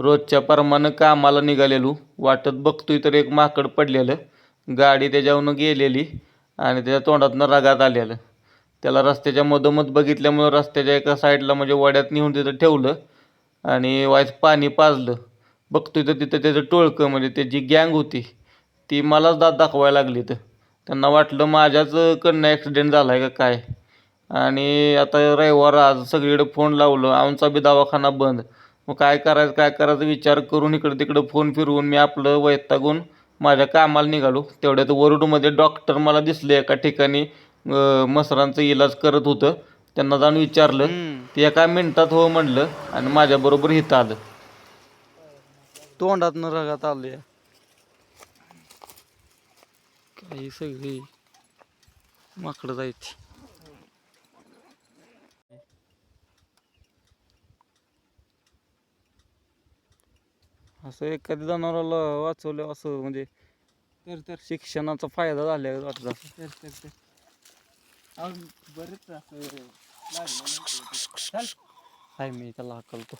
रोजच्या परमानं कामाला निघालेलो. वाटत बघतोय तर एक माकड पडलेलं. गाडी त्याच्यावरनं गेलेली आणि त्याच्या तोंडातनं रगात आलेलं. त्याला रस्त्याच्या मधोमध बघितल्यामुळं रस्त्याच्या एका साईडला म्हणजे वड्यात नेऊन तिथं ठेवलं आणि वाईस पाणी पाजलं. बघतोय तर तिथं त्याचं टोळकं म्हणजे त्याची गँग होती. ती मलाच दात दाखवायला लागली तर त्यांना वाटलं माझ्याच कडनं ॲक्सिडेंट झाला आहे का काय? आणि आता रविवार आज सगळीकडे फोन लावलं. आमचा बी दवाखाना बंद. मग काय करायचं काय करायचं? विचार करून इकडं तिकडं फोन फिरवून मी आपलं वैतागून माझ्या कामाला निघालो. तेवढ्यात वरुडमध्ये डॉक्टर मला दिसले एका ठिकाणी मसरांचं इलाज करत होतं. त्यांना जाऊन विचारलं ते एका मिनिटात हो म्हणलं आणि माझ्याबरोबर इथं आलं. तोंडात रगात आले काही सगळी माकडं जायची असं एखाद्या जनावराला वाचवलं असं म्हणजे तर तर शिक्षणाचा फायदा झाला वाटत. असं तर तर तर. अहो, बरेच असं लागलं ना ते. चल हाय मी त्याला हाकलतो.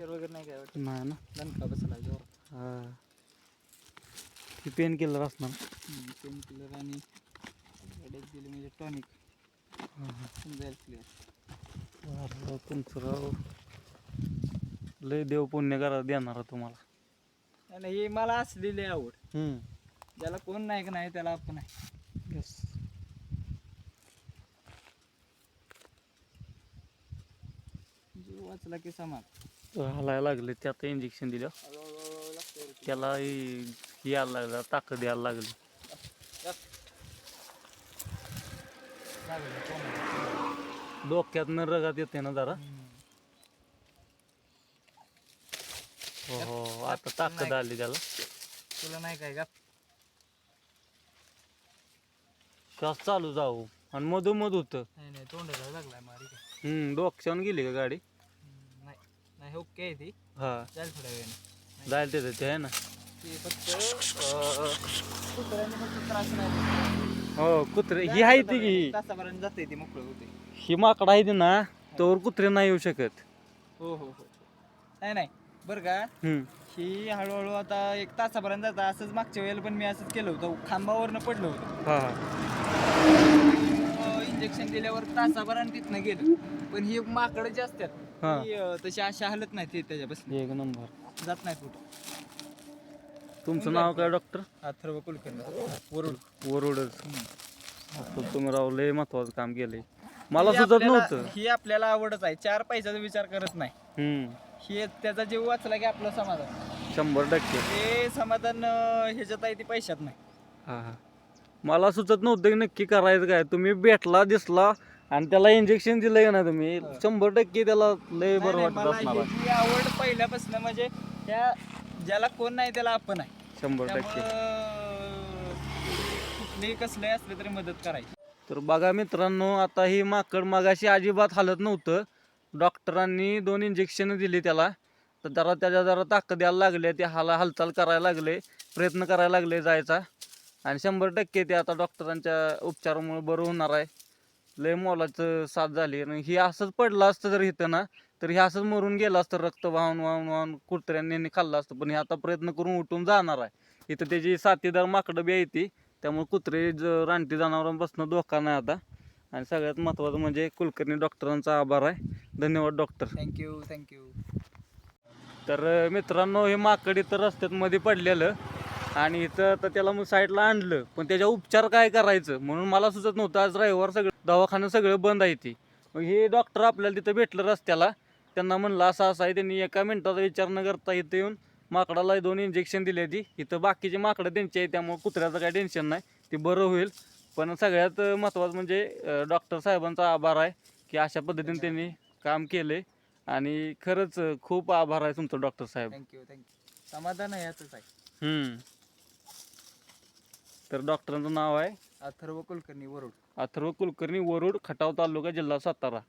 पिक्चर वगैरे नाही काय वाटत? नाही ना. दणका बसला जोर हा. ती पेन किलर असणार. पेन किलर आणि हेडेक दिले म्हणजे टॉनिक समजायला क्लिअर अरे तुमचं राव लय देव पुण्य करा देणार तुम्हाला. आणि हे मला असलेली आवड. हम्म. ज्याला कोण नाही का नाही त्याला आपण आहे. येस जीव वाचला की समाज हलायला लागले त्यात इंजेक्शन दिलं. त्याला यायला लागलं ताकद यायला लागली. डोक्यातनं रगात येते ना जरा. हो हो आता ताकद आली त्याला. तुला नाही काय का? श्वास चालू जाऊ? आणि मधोमध होतं. तोंडाला लागलाय हम्म डोक्यावर गेली का गाडी? नाही ओके आहे ती. हा. जाईल थोड्या वेळाने. जायला तिथं ते आहे ना. ते फक्त अं, कुत्र्याने फक्त त्रास नाही हो कुत्रे ही आहे ती की. तासाभराने जाते ती मोकळं होते. ही माकड आहे ती ना तोवर कुत्रे नाही येऊ शकत. हो हो हो. नाही नाही. बरं का? हम्म. ही हळूहळू आता एक तासापर्यंत जाता. असंच मागच्या वेळेला पण मी असंच केलं होतं. खांबावरनं पडलं होतं. हा हा. इंजेक्शन दिल्यावर तासाभरानं तिथनं गेलं. पण ही माकडं जे असतात हा. ती, अं, तशी अशी हलत नाही ते त्याच्यापासून. एक नंबर. जात नाही कुठं. तुमचं नाव काय डॉक्टर अथर्व कुलकर्णी. वरुड. वरुडच. तुम्ही राव लय महत्वाचं काम केलंय. मला ही सुचत आपल्याला- नव्हतं. ही आपल्याला आवडच आहे. चार पैशाचा विचार करत नाही. हम्म. हे त्याचा जीव वाचला की आपलं समाधान. शंभर टक्के. हे समाधान अं, ह्याच्यात आहे ते पैशात नाही. हा हा. मला सुचत नव्हतं की नक्की करायचं काय. तुम्ही भेटला दिसला आणि त्याला इंजेक्शन दिलंय का ना तुम्ही? शंभर टक्के त्याला लय बरं नाही, वाटत मला असणार आहे. ह्याची आवड पहिल्यापासून म्हणजे त्या ज्याला कोण नाही त्याला आपण आहे. शंभर टक्के. त्यामुळं कसलंही असलं तरी मदत करायची. तर बघा मित्रांनो आता ही माकड मागाशी अजिबात हालत नव्हतं. डॉक्टरांनी दोन इंजेक्शन दिली त्याला. तर जरा त्याच्या जरा ताकद यायला लागले ते हाला हालचाल करायला लागले प्रयत्न करायला लागले जायचा. आणि शंभर टक्के ते आता डॉक्टरांच्या उपचारामुळे बरं होणार आहे. लय मोलाचं साथ झाली आणि ही असंच पडलं असतं जर इथं ना तर हे असंच मरून गेलं असतं रक्त वाहून वाहून वाहून कुत्र्यांनी खाल्लं असतं. पण हे आता प्रयत्न करून उठून जाणार आहे. इथं त्याची साथीदार माकडं बी आहे ती त्यामुळे कुत्रे ज रानटी जनावरांपासून धोका नाही आता. आणि सगळ्यात महत्त्वाचं म्हणजे कुलकर्णी डॉक्टरांचा आभार आहे. धन्यवाद डॉक्टर. थँक्यू थँक्यू तर मित्रांनो हे माकड इथं रस्त्यात मध्ये पडलेलं. आणि इथं तर त्याला मग साईडला आणलं. पण त्याच्या उपचार काय करायचं? म्हणून मला सुचत नव्हतं. आज रविवार सगळं दवाखानं सगळं बंद आहे ती. मग हे डॉक्टर आपल्याला तिथं भेटलं रस्त्याला. त्यांना म्हणलं असं असं आहे. त्यांनी एका मिनिटाचा विचार न करता इथं येऊन माकडाला दोन इंजेक्शन दिले ती. इथं बाकीची माकडं त्यांची आहे त्यामुळे कुत्र्याचं काही टेन्शन नाही. ते बरं होईल. पण सगळ्यात महत्त्वाचं म्हणजे डॉक्टर साहेबांचा आभार आहे की अशा पद्धतीने त्यांनी काम केले आणि खरंच खूप आभार आहे तुमचं डॉक्टर साहेब. थँक्यू थँक्यू समाधान आहे याचंच आहे. हम्म. तर डॉक्टरांचं नाव आहे अथर्व कुलकर्णी वरुड. अथर्व कुलकर्णी वरुड खटाव तालुका जिल्हा सातारा.